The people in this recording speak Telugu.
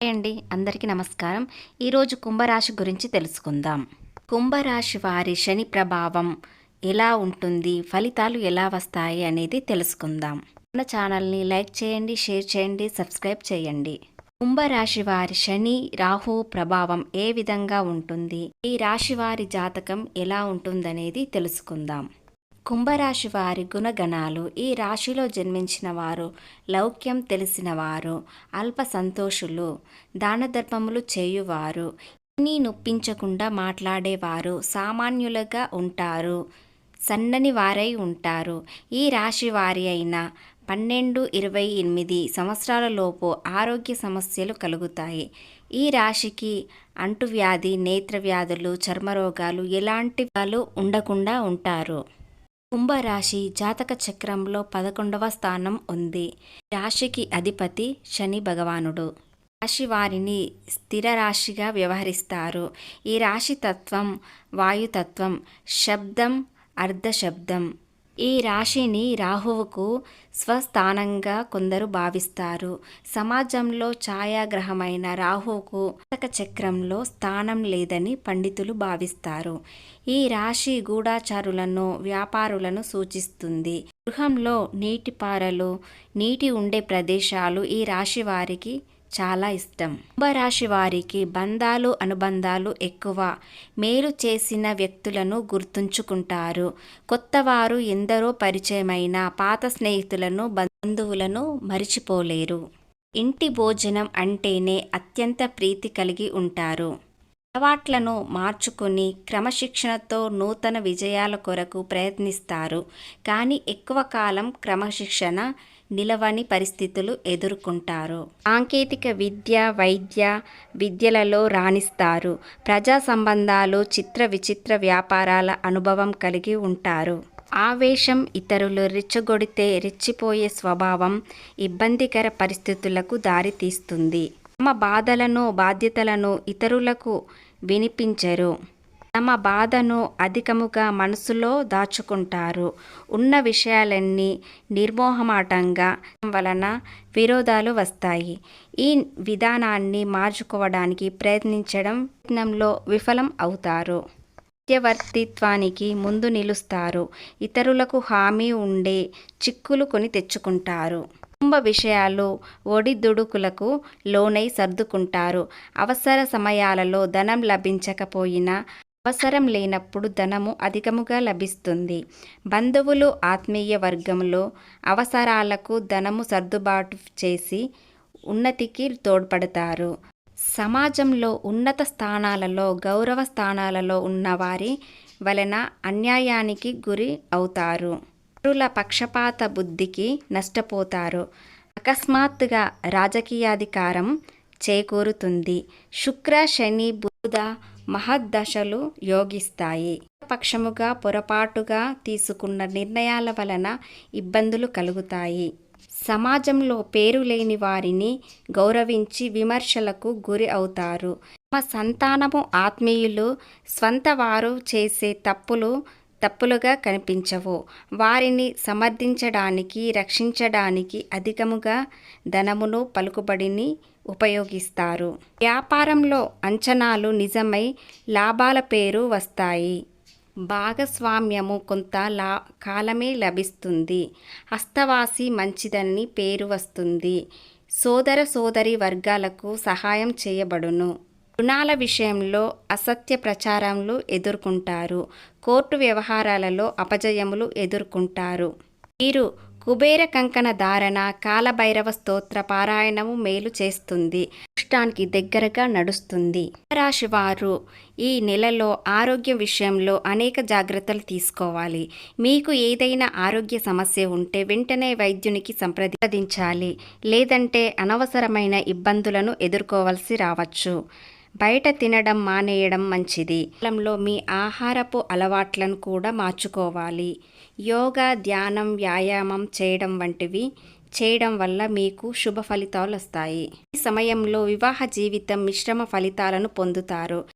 హాయ్ అండి. అందరికీ నమస్కారం. ఈరోజు కుంభరాశి గురించి తెలుసుకుందాం. కుంభరాశి వారి శని ప్రభావం ఎలా ఉంటుంది? ఫలితాలు ఎలా వస్తాయి అనేది తెలుసుకుందాం. మన ఛానల్ని లైక్ చేయండి షేర్ చేయండి సబ్స్క్రైబ్ చేయండి. కుంభరాశి వారి శని రాహు ప్రభావం ఏ విధంగా ఉంటుంది? ఈ రాశి వారి జాతకం ఎలా ఉంటుందనేది తెలుసుకుందాం. కుంభరాశి వారి గుణగణాలు ఈ రాశిలో జన్మించిన వారు లౌక్యం తెలిసినవారు అల్ప సంతోషులు దానధర్మములు చేయువారు నీ నొప్పించకుండా మాట్లాడేవారు సామాన్యులుగా ఉంటారు సన్నని వారై ఉంటారు. ఈ రాశి వారి అయిన పన్నెండు ఇరవై ఎనిమిది సంవత్సరాలలోపు ఆరోగ్య సమస్యలు కలుగుతాయి. ఈ రాశికి అంటువ్యాధి నేత్రవ్యాధులు చర్మరోగాలు ఎలాంటి వాళ్ళు ఉండకుండా ఉంటారు. కుంభరాశి జాతక చక్రంలో పదకొండవ స్థానం ఉంది. రాశికి అధిపతి శని భగవానుడు. రాశి వారిని స్థిర రాశిగా వ్యవహరిస్తారు. ఈ రాశి తత్వం వాయుతత్వం శబ్దం అర్ధశబ్దం. ఈ రాశిని రాహువుకు స్వస్థానంగా కొందరు భావిస్తారు. సమాజంలో ఛాయాగ్రహమైన రాహువుకు జాతక చక్రంలో స్థానం లేదని పండితులు భావిస్తారు. ఈ రాశి గూఢాచారులను వ్యాపారులను సూచిస్తుంది. గృహంలో నీటిపారలు నీటి ఉండే ప్రదేశాలు ఈ రాశి వారికి చాలా ఇష్టం. కుంభరాశి వారికి బంధాలు అనుబంధాలు ఎక్కువ. మేలు చేసిన వ్యక్తులను గుర్తుంచుకుంటారు. కొత్తవారు ఎందరో పరిచయమైన పాత స్నేహితులను బంధువులను మరిచిపోలేరు. ఇంటి భోజనం అంటేనే అత్యంత ప్రీతి కలిగి ఉంటారు. అలవాట్లను మార్చుకుని క్రమశిక్షణతో నూతన విజయాల కొరకు ప్రయత్నిస్తారు. కానీ ఎక్కువ కాలం క్రమశిక్షణ నిలవని పరిస్థితులు ఎదుర్కొంటారు. సాంకేతిక విద్య వైద్య విద్యలలో రాణిస్తారు. ప్రజా సంబంధాలు చిత్ర విచిత్ర వ్యాపారాల అనుభవం కలిగి ఉంటారు. ఆవేశం ఇతరులు రెచ్చగొడితే రెచ్చిపోయే స్వభావం ఇబ్బందికర పరిస్థితులకు దారితీస్తుంది. తమ బాధలను బాధ్యతలను ఇతరులకు వినిపించరు. తమ బాధను అధికముగా మనసులో దాచుకుంటారు. ఉన్న విషయాలన్నీ నిర్మోహమాటంగా వలన విరోధాలు వస్తాయి. ఈ విధానాన్ని మార్చుకోవడానికి ప్రయత్నించడం ప్రయత్నంలో విఫలం అవుతారు. మధ్యవర్తిత్వానికి ముందు నిలుస్తారు. ఇతరులకు హామీ ఉండే చిక్కులు కొని తెచ్చుకుంటారు. కుటుంబ విషయాలు ఒడిదుడుకులకు లోనై సర్దుకుంటారు. అవసర సమయాలలో ధనం లభించకపోయినా అవసరం లేనప్పుడు ధనము అధికముగా లభిస్తుంది. బంధువులు ఆత్మీయ వర్గంలో అవసరాలకు ధనము సర్దుబాటు చేసి ఉన్నతికి తోడ్పడతారు. సమాజంలో ఉన్నత స్థానాలలో గౌరవ స్థానాలలో ఉన్నవారి వలన అన్యాయానికి గురి అవుతారు. ఇతరుల పక్షపాత బుద్ధికి నష్టపోతారు. అకస్మాత్తుగా రాజకీయాధికారం చేకూరుతుంది. శుక్ర శని మహద్దశలు యోగిస్తాయి. పక్షముగా పొరపాటుగా తీసుకున్న నిర్ణయాల వలన ఇబ్బందులు కలుగుతాయి. సమాజంలో పేరు లేని వారిని గౌరవించి విమర్శలకు గురి అవుతారు. తమ సంతానము ఆత్మీయులు స్వంత వారు చేసే తప్పులు తప్పులుగా కనిపించవు. వారిని సమర్థించడానికి రక్షించడానికి అధికముగా ధనమును పలుకుబడిని ఉపయోగిస్తారు. వ్యాపారంలో అంచనాలు నిజమై లాభాల పేరు వస్తాయి. భాగస్వామ్యము కొంత లా కాలమే లభిస్తుంది. హస్తవాసి మంచిదని పేరు వస్తుంది. సోదర సోదరి వర్గాలకు సహాయం చేయబడును. రుణాల విషయంలో అసత్య ప్రచారములు ఎదుర్కొంటారు. కోర్టు వ్యవహారాలలో అపజయములు ఎదుర్కొంటారు. వీరు కుబేర కంకణ ధారణ కాలభైరవ స్తోత్ర పారాయణము మేలు చేస్తుంది. ఇష్టానికి దగ్గరగా నడుస్తుంది. రాశి వారు ఈ నెలలో ఆరోగ్య విషయంలో అనేక జాగ్రత్తలు తీసుకోవాలి. మీకు ఏదైనా ఆరోగ్య సమస్య ఉంటే వెంటనే వైద్యునికి సంప్రదించాలి. లేదంటే అనవసరమైన ఇబ్బందులను ఎదుర్కోవాల్సి రావచ్చు. బయట తినడం మానేయడం మంచిది. కాలంలో మీ ఆహారపు అలవాట్లను కూడా మార్చుకోవాలి. యోగా ధ్యానం వ్యాయామం చేయడం వంటివి చేయడం వల్ల మీకు శుభ ఫలితాలు వస్తాయి. ఈ సమయంలో వివాహ జీవితం మిశ్రమ ఫలితాలను పొందుతారు.